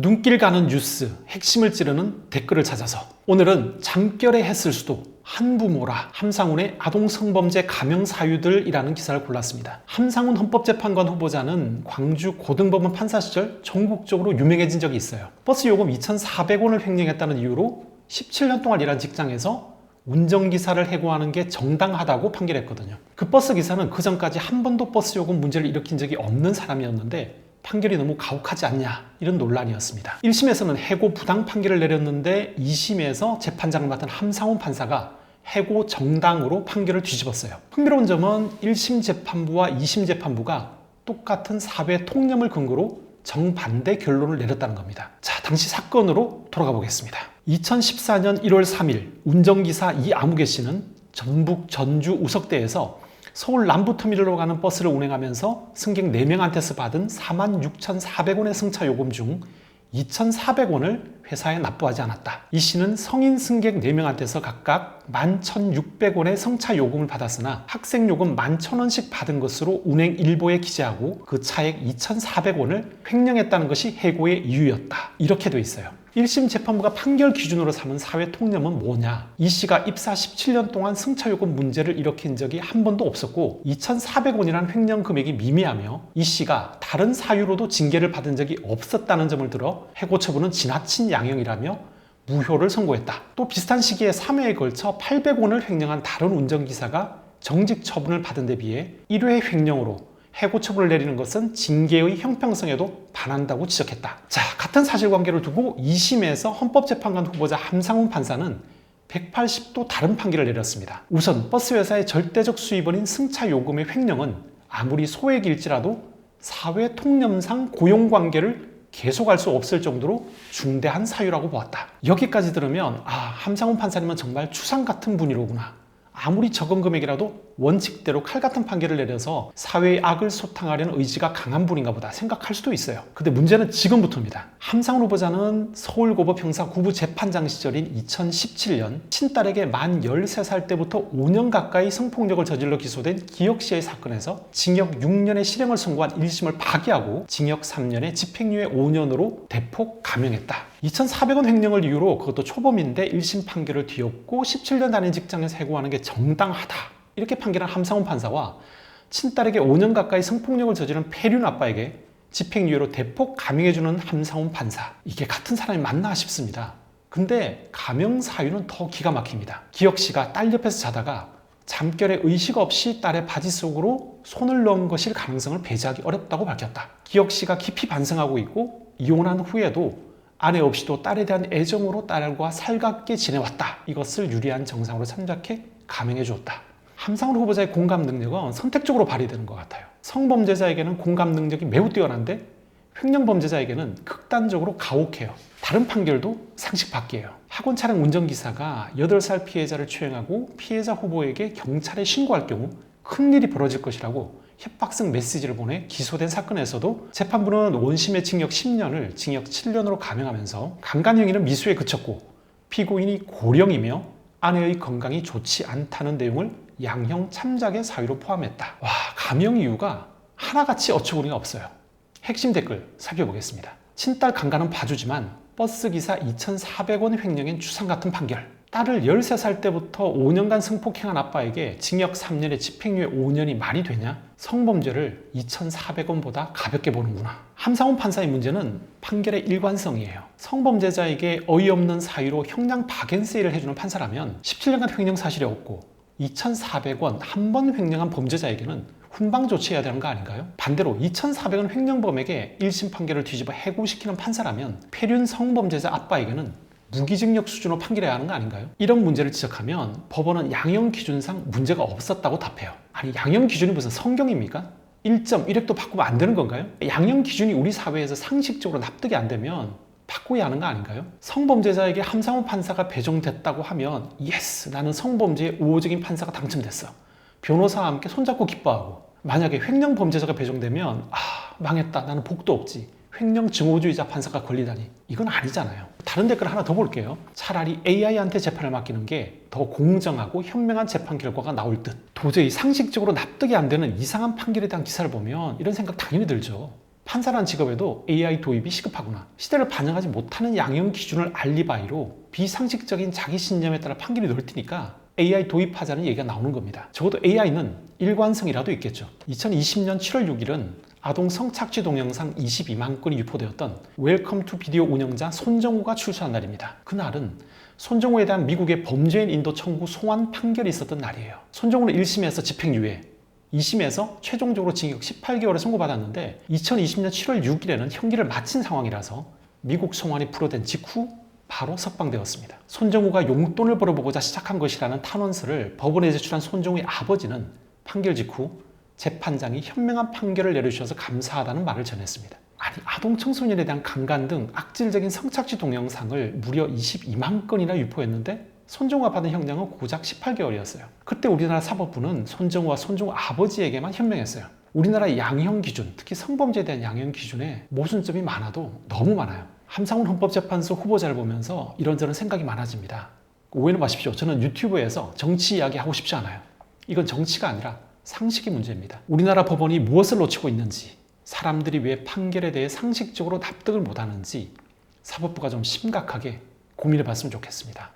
눈길 가는 뉴스, 핵심을 찌르는 댓글을 찾아서 오늘은 잠결에 했을 수도 한부모라 함상훈의 아동성범죄 감형 사유들이라는 기사를 골랐습니다. 함상훈 헌법재판관 후보자는 광주 고등법원 판사 시절 전국적으로 유명해진 적이 있어요. 버스 요금 2,400원을 횡령했다는 이유로 17년 동안 일한 직장에서 운전기사를 해고하는 게 정당하다고 판결했거든요. 그 버스 기사는 그 전까지 한 번도 버스 요금 문제를 일으킨 적이 없는 사람이었는데 판결이 너무 가혹하지 않냐 이런 논란이었습니다. 1심에서는 해고 부당 판결을 내렸는데 2심에서 재판장을 맡은 함상훈 판사가 해고 정당으로 판결을 뒤집었어요. 흥미로운 점은 1심 재판부와 2심 재판부가 똑같은 사회 통념을 근거로 정반대 결론을 내렸다는 겁니다. 자, 당시 사건으로 돌아가 보겠습니다. 2014년 1월 3일 운전기사 이아무개 씨는 전북 전주 우석대에서 서울 남부터미널로 가는 버스를 운행하면서 승객 4명한테서 받은 46,400원의 승차 요금 중 2,400원을 회사에 납부하지 않았다. 이 씨는 성인 승객 4명한테서 각각 11,600원의 승차 요금을 받았으나 학생 요금 11,000원씩 받은 것으로 운행 일보에 기재하고 그 차액 2,400원을 횡령했다는 것이 해고의 이유였다. 이렇게 돼 있어요. 1심 재판부가 판결 기준으로 삼은 사회 통념은 뭐냐? 이 씨가 입사 17년 동안 승차요금 문제를 일으킨 적이 한 번도 없었고 2,400원이라는 횡령 금액이 미미하며 이 씨가 다른 사유로도 징계를 받은 적이 없었다는 점을 들어 해고 처분은 지나친 양형이라며 무효를 선고했다. 또 비슷한 시기에 3회에 걸쳐 800원을 횡령한 다른 운전기사가 정직 처분을 받은 데 비해 1회 횡령으로 해고 처분을 내리는 것은 징계의 형평성에도 반한다고 지적했다. 자, 같은 사실관계를 두고 2심에서 헌법재판관 후보자 함상훈 판사는 180도 다른 판결을 내렸습니다. 우선 버스 회사의 절대적 수입원인 승차 요금의 횡령은 아무리 소액일지라도 사회 통념상 고용관계를 계속할 수 없을 정도로 중대한 사유라고 보았다. 여기까지 들으면 아 함상훈 판사님은 정말 추상 같은 분이로구나. 아무리 적은 금액이라도 원칙대로 칼 같은 판결을 내려서 사회의 악을 소탕하려는 의지가 강한 분인가 보다 생각할 수도 있어요. 근데 문제는 지금부터입니다. 함상훈 후보자는 서울고법 형사 9부 재판장 시절인 2017년 친딸에게 만 13살 때부터 5년 가까이 성폭력을 저질러 기소된 기혁씨의 사건에서 징역 6년의 실형을 선고한 1심을 파기하고 징역 3년에 집행유예 5년으로 대폭 감형했다. 2,400원 횡령을 이유로 그것도 초범인데 1심 판결을 뒤엎고 17년 다닌 직장에서 해고하는 게 정당하다. 이렇게 판결한 함상훈 판사와 친딸에게 5년 가까이 성폭력을 저지른 폐륜 아빠에게 집행유예로 대폭 감형해주는 함상훈 판사. 이게 같은 사람이 맞나 싶습니다. 근데 감형 사유는 더 기가 막힙니다. 기혁 씨가 딸 옆에서 자다가 잠결에 의식 없이 딸의 바지 속으로 손을 넣은 것일 가능성을 배제하기 어렵다고 밝혔다. 기혁 씨가 깊이 반성하고 있고 이혼한 후에도 아내 없이도 딸에 대한 애정으로 딸과 살갑게 지내왔다. 이것을 유리한 정상으로 참작해 감형해 주었다. 함상훈 후보자의 공감 능력은 선택적으로 발휘되는 것 같아요. 성범죄자에게는 공감 능력이 매우 뛰어난데 횡령범죄자에게는 극단적으로 가혹해요. 다른 판결도 상식 밖이에요. 학원 차량 운전기사가 8살 피해자를 추행하고 피해자 후보에게 경찰에 신고할 경우 큰일이 벌어질 것이라고 협박성 메시지를 보내 기소된 사건에서도 재판부는 원심의 징역 10년을 징역 7년으로 감형하면서 강간행위는 미수에 그쳤고 피고인이 고령이며 아내의 건강이 좋지 않다는 내용을 양형 참작의 사유로 포함했다. 와, 감형 이유가 하나같이 어처구니가 없어요. 핵심 댓글 살펴보겠습니다. 친딸 강간은 봐주지만 버스기사 2,400원 횡령엔 추상 같은 판결. 딸을 13살 때부터 5년간 성폭행한 아빠에게 징역 3년에 집행유예 5년이 말이 되냐? 성범죄를 2,400원보다 가볍게 보는구나. 함상훈 판사의 문제는 판결의 일관성이에요. 성범죄자에게 어이없는 사유로 형량 박앤세일을 해주는 판사라면 17년간 횡령 사실이 없고 2,400원 한 번 횡령한 범죄자에게는 훈방 조치해야 되는 거 아닌가요? 반대로 2,400원 횡령범에게 1심 판결을 뒤집어 해고시키는 판사라면 폐륜 성범죄자 아빠에게는 무기징역 수준으로 판결해야 하는 거 아닌가요? 이런 문제를 지적하면 법원은 양형 기준상 문제가 없었다고 답해요. 아니 양형 기준이 무슨 성경입니까? 1점 1획도 바꾸면 안 되는 건가요? 양형 기준이 우리 사회에서 상식적으로 납득이 안 되면 바꿔야 하는 거 아닌가요? 성범죄자에게 함상훈 판사가 배정됐다고 하면 예스 나는 성범죄의 우호적인 판사가 당첨됐어. 변호사와 함께 손잡고 기뻐하고 만약에 횡령 범죄자가 배정되면 아 망했다 나는 복도 없지 횡령 증오주의자 판사가 걸리다니 이건 아니잖아요 다른 댓글 하나 더 볼게요 차라리 AI한테 재판을 맡기는 게 더 공정하고 현명한 재판 결과가 나올 듯 도저히 상식적으로 납득이 안 되는 이상한 판결에 대한 기사를 보면 이런 생각 당연히 들죠 판사라는 직업에도 AI 도입이 시급하구나. 시대를 반영하지 못하는 양형 기준을 알리바이로 비상식적인 자기 신념에 따라 판결이 넓히니까 AI 도입하자는 얘기가 나오는 겁니다. 적어도 AI는 일관성이라도 있겠죠. 2020년 7월 6일은 아동 성착취 동영상 22만 건이 유포되었던 웰컴 투 비디오 운영자 손정우가 출소한 날입니다. 그날은 손정우에 대한 미국의 범죄인 인도 청구 소환 판결이 있었던 날이에요. 손정우는 1심에서 집행유예, 2심에서 최종적으로 징역 18개월을 선고받았는데 2020년 7월 6일에는 형기를 마친 상황이라서 미국 송환이 풀어된 직후 바로 석방되었습니다. 손정우가 용돈을 벌어보고자 시작한 것이라는 탄원서를 법원에 제출한 손정우의 아버지는 판결 직후 재판장이 현명한 판결을 내려주셔서 감사하다는 말을 전했습니다. 아니 아동 청소년에 대한 강간 등 악질적인 성착취 동영상을 무려 22만 건이나 유포했는데 손정우가 받은 형량은 고작 18개월이었어요. 그때 우리나라 사법부는 손정우와 손정우 아버지에게만 현명했어요. 우리나라 양형 기준, 특히 성범죄에 대한 양형 기준에 모순점이 많아도 너무 많아요. 함상훈 헌법재판소 후보자를 보면서 이런저런 생각이 많아집니다. 오해는 마십시오. 저는 유튜브에서 정치 이야기 하고 싶지 않아요. 이건 정치가 아니라 상식의 문제입니다. 우리나라 법원이 무엇을 놓치고 있는지, 사람들이 왜 판결에 대해 상식적으로 납득을 못하는지 사법부가 좀 심각하게 고민해 봤으면 좋겠습니다.